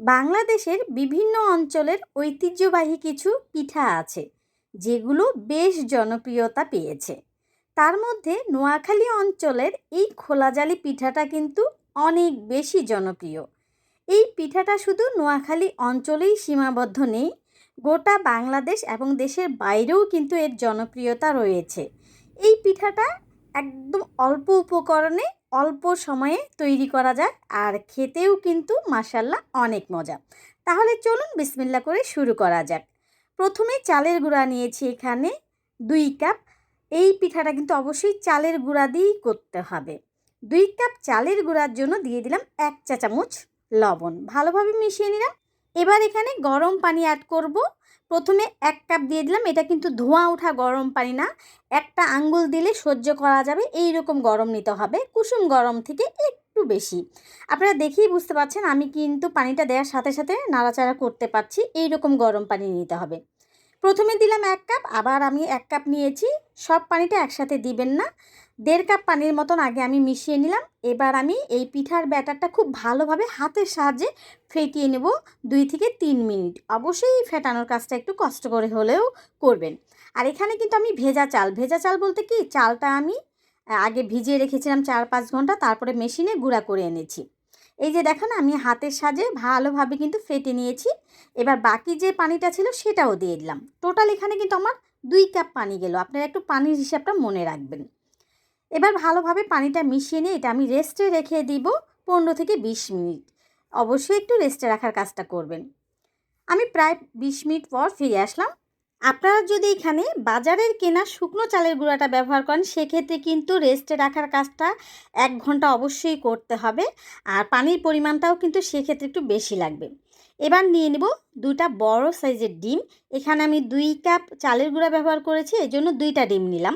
বাংলাদেশের বিভিন্ন অঞ্চলের ঐতিহ্যবাহী কিছু পিঠা আছে, যেগুলো বেশ জনপ্রিয়তা পেয়েছে। তার মধ্যে নোয়াখালী অঞ্চলের এই খোলাজালি পিঠাটা কিন্তু অনেক বেশি জনপ্রিয়। এই পিঠাটা শুধু নোয়াখালী অঞ্চলেই সীমাবদ্ধ নেই, গোটা বাংলাদেশ এবং দেশের বাইরেও কিন্তু এর জনপ্রিয়তা রয়েছে। এই পিঠাটা একদম অল্প উপকরণে অল্প সময়ে তৈরি করা যায় আর খেতেও কিন্তু মাসাল্লাহ অনেক মজা। তাহলে চলুন বিসমিল্লা করে শুরু করা যাক। প্রথমে চালের গুঁড়া নিয়েছি এখানে দুই কাপ। এই পিঠাটা কিন্তু অবশ্যই চালের গুঁড়া দিয়েই করতে হবে। দুই কাপ চালের গুঁড়ার জন্য দিয়ে দিলাম এক চা চামচ লবণ। ভালোভাবে মিশিয়ে নিলাম। এবার এখানে গরম পানি অ্যাড করব। প্রথমে এক কাপ দিয়ে দিলাম। এটা কিন্তু ধোঁয়া ওঠা গরম পানি না। একটা আঙ্গুল দিলে সহ্য করা যাবে এই রকম গরম নিতে হবে। কুসুম গরম থেকে একটু বেশি। আপনারা দেখেই বুঝতে পারছেন, আমি কিন্তু পানিটা দেওয়ার সাথে সাথে নাড়াচাড়া করতে পারছি। এই রকম গরম পানি নিতে হবে। প্রথমে দিলাম এক কাপ, আবার আমি এক কাপ নিয়েছি। সব পানিটা একসাথে দিবেন না। দেড় কাপ পানির মতন আগে আমি মিশিয়ে নিলাম। এবার আমি এই পিঠার ব্যাটারটা খুব ভালোভাবে হাতের সাহায্যে ফেটিয়ে নেব দুই থেকে তিন মিনিট। অবশ্যই ফেটানোর কাজটা একটু কষ্ট করে হলেও করবেন। আর এখানে কিন্তু আমি ভেজা চাল ভেজা চাল বলতে কি? চালটা আমি আগে ভিজিয়ে রেখেছিলাম চার পাঁচ ঘণ্টা, তারপরে মেশিনে গুঁড়া করে এনেছি। এই যে দেখো না, আমি হাতের সাজে ভালোভাবে কিন্তু ফেটে নিয়েছি। এবার বাকি যে পানিটা ছিল সেটাও দিয়ে দিলাম। টোটাল এখানে কিন্তু আমার দুই কাপ পানি গেল। আপনারা একটু পানির হিসাবটা মনে রাখবেন। এবার ভালোভাবে পানিটা মিশিয়ে নিয়ে এটা আমি রেস্টে রেখে দিব পনেরো থেকে বিশ মিনিট। অবশ্যই একটু রেস্টে রাখার কাজটা করবেন। আমি প্রায় বিশ মিনিট পর ফিরে আসলাম। আপনারা যদি এখানে বাজারের কেনা শুকনো চালের গুঁড়াটা ব্যবহার করেন, সেক্ষেত্রে কিন্তু রেস্টে রাখার কাজটা এক ঘণ্টা অবশ্যই করতে হবে। আর পানির পরিমাণটাও কিন্তু সেক্ষেত্রে একটু বেশি লাগবে। এবার নিয়ে নেব দুইটা বড় সাইজের ডিম। এখানে আমি দুই কাপ চালের গুঁড়া ব্যবহার করেছি এই জন্য দুইটা ডিম নিলাম।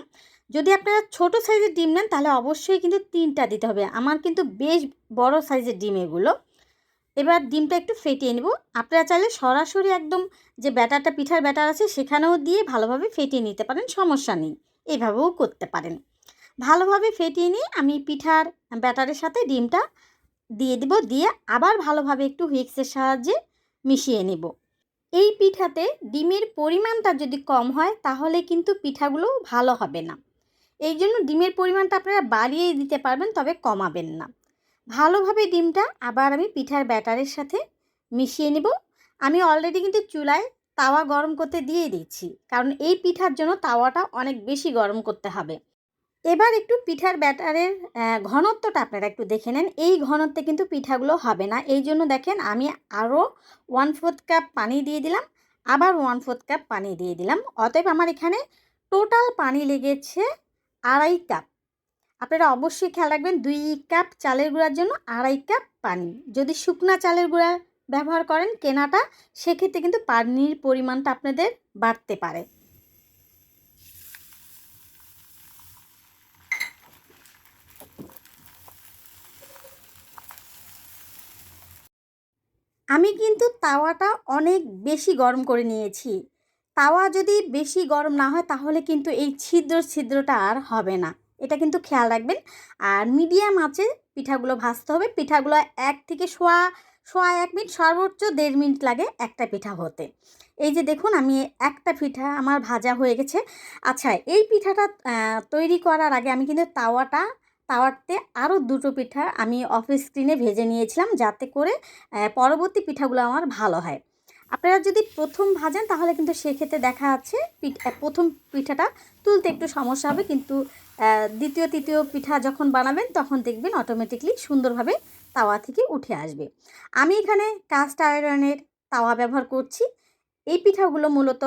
যদি আপনারা ছোট সাইজের ডিম নেন, তাহলে অবশ্যই কিন্তু তিনটা দিতে হবে। আমার কিন্তু বেশ বড় সাইজের ডিম এগুলো। এবার ডিমটা একটু ফেটিয়ে নেব। আপনারা চাইলে সরাসরি একদম যে ব্যাটারটা, পিঠার ব্যাটার আছে, সেখানেও দিয়ে ভালোভাবে ফেটিয়ে নিতে পারেন, সমস্যা নেই। এভাবেও করতে পারেন। ভালোভাবে ফেটিয়ে নিয়ে আমি পিঠার ব্যাটারের সাথে ডিমটা দিয়ে দিব, দিয়ে আবার ভালোভাবে একটু হুইক্সের সাহায্যে মিশিয়ে নেব। এই পিঠাতে ডিমের পরিমাণটা যদি কম হয়, তাহলে কিন্তু পিঠাগুলো ভালো হবে না। এই জন্য ডিমের পরিমাণটা আপনারা বাড়িয়েই দিতে পারবেন, তবে কমাবেন না। ভালোভাবে ডিমটা আবার আমি পিঠার ব্যাটারের সাথে মিশিয়ে নেব। আমি অলরেডি কিন্তু চুলায় তাওয়া গরম করতে দিয়ে দিচ্ছি, কারণ এই পিঠার জন্য তাওয়াটা অনেক বেশি গরম করতে হবে। এবার একটু পিঠার ব্যাটারের ঘনত্বটা আপনারা একটু দেখে নেন। এই ঘনত্বে কিন্তু পিঠাগুলো হবে না। এই জন্য দেখেন আমি আরও ওয়ান ফোর্থ কাপ পানি দিয়ে দিলাম, আবার ওয়ান ফোর্থ কাপ পানি দিয়ে দিলাম। অতএব আমার এখানে টোটাল পানি লেগেছে আড়াই কাপ আপনারা অবশ্যই খেয়াল রাখবেন দুই কাপ চালের গুঁড়ার জন্য আড়াই কাপ পানি। যদি শুকনা চালের গুঁড়া ব্যবহার করেন কেনাটা, সেক্ষেত্রে কিন্তু পানির পরিমাণটা আপনাদের বাড়তে পারে। আমি কিন্তু তাওয়াটা অনেক বেশি গরম করে নিয়েছি। তাওয়া যদি বেশি গরম না হয়, তাহলে কিন্তু এই ছিদ্র ছিদ্রটা আর হবে না। এটা কিন্তু খেয়াল রাখবেন। আর মিডিয়াম আছে, পিঠাগুলো ভাজতে হবে। পিঠাগুলো এক থেকে সোয়া সোয়া এক মিনিট, সর্বোচ্চ দেড় মিনিট লাগে একটা পিঠা হতে। এই যে দেখুন, আমি একটা পিঠা আমার ভাজা হয়ে গেছে। আচ্ছা এই পিঠাটা তৈরি করার আগে আমি কিন্তু তাওয়াটা, তাওয়াতে আরও দুটো পিঠা আমি অফ স্ক্রিনে ভেজে নিয়েছিলাম যাতে করে পরবর্তী পিঠাগুলো আমার ভালো হয়। আপনারা যদি প্রথম ভাজেন তাহলে কিন্তু সেক্ষেত্রে দেখা যাচ্ছে প্রথম পিঠাটা তুলতে একটু সমস্যা হবে। কিন্তু দ্বিতীয় তৃতীয় পিঠা যখন বানাবেন, তখন দেখবেন অটোমেটিকলি সুন্দরভাবে তাওয়া থেকে উঠে আসবে। আমি এখানে কাস্ট আয়রনের তাওয়া ব্যবহার করছি। এই পিঠাগুলো মূলত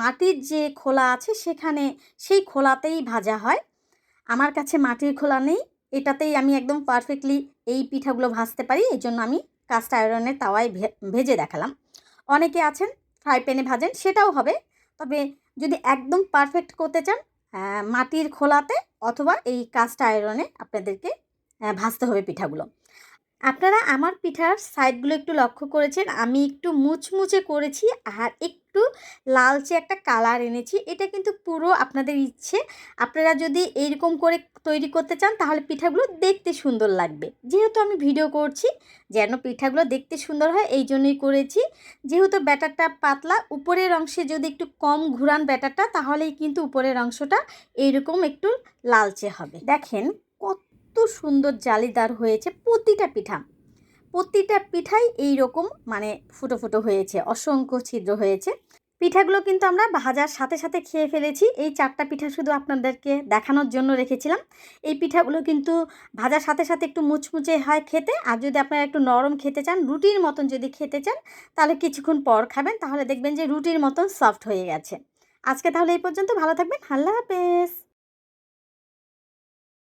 মাটির যে খোলা আছে সেখানে, সেই খোলাতেই ভাজা হয়। আমার কাছে মাটির খোলা নেই, এটাতেই আমি একদম পারফেক্টলি এই পিঠাগুলো ভাজতে পারি এই জন্য আমি কাস্ট আয়রনের তাওয়ায় ভেজে দেখালাম। অনেকে আছেন ফ্রাই প্যানে ভাজেন, সেটাও হবে। তবে যদি একদম পারফেক্ট করতে চান মাটির খোলাতে অথবা এই কাস্ট আয়রনে আপনাদেরকে ভাজতে হবে পিঠাগুলো। আপনারা আমার পিঠার সাইডগুলো একটু লক্ষ্য করেছেন, আমি একটু মুচমুচে করেছি আর একটু একটু লালচে একটা কালার এনেছি। এটা কিন্তু পুরো আপনাদের ইচ্ছে। আপনারা যদি এইরকম করে তৈরি করতে চান, তাহলে পিঠাগুলো দেখতে সুন্দর লাগবে। যেহেতু আমি ভিডিও করছি, যেন পিঠাগুলো দেখতে সুন্দর হয়, এই জন্যই করেছি। যেহেতু ব্যাটারটা পাতলা, উপরের অংশে যদি একটু কম ঘুরান ব্যাটারটা, তাহলেই কিন্তু উপরের অংশটা এইরকম একটু লালচে হবে। দেখেন কত সুন্দর জালিদার হয়েছে প্রতিটা পিঠা। প্রতিটা পিঠাই এই রকম মানে ফুটো ফুটো হয়েছে, অসংখ্য ছিদ্র হয়েছে। পিঠাগুলো কিন্তু আমরা ভাজার সাথে সাথে খেয়ে ফেলেছি। এই চারটা পিঠা শুধু আপনাদেরকে দেখানোর জন্য রেখেছিলাম। এই পিঠাগুলো কিন্তু ভাজার সাথে সাথে একটু মুচমুচে হয় খেতে। আর যদি আপনারা একটু নরম খেতে চান, রুটির মতন যদি খেতে চান, তাহলে কিছুক্ষণ পর খাবেন। তাহলে দেখবেন যে রুটির মতন সফট হয়ে গেছে। আজকে তাহলে এই পর্যন্ত। ভালো থাকবেন। আল্লাহ হাফেজ।